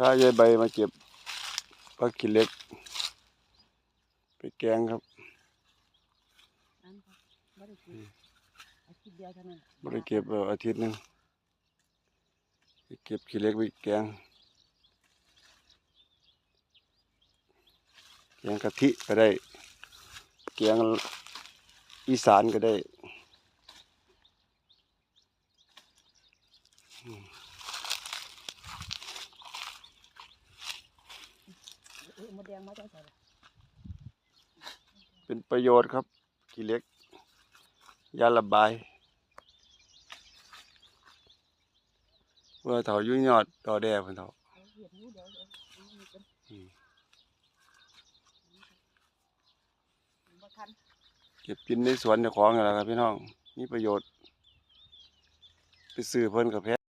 พายายใบมาเก็บปลาขี้เหล็ก ไปแกงครับอันครับบ่ได้กินอาทิตย์เดียวเท่านั้นบ่ได้เก็บเอ่ออาทิตย์หนึงไปเก็บขี้เหล็กไปแกง แกงกะทิก็ได้ แกงอีสานก็ได้ เอ้ย มดแดงมาจังไสล่ะเป็นประโยชน์ครับขี้เหล็ก ยาระบายเมื่อเถาอยุ่ยอดต่อแด่เพิ่นเถาเอาเห็ดอยู่เดี๋ยวเดี๋ยวเอานี่ก่อนอืมบ่ทันเก็บกินในสวนเจ้าของนั่นแหละครับพี่น้อง มีประโยชน์ ไปซื้อเพิ่นกับแพ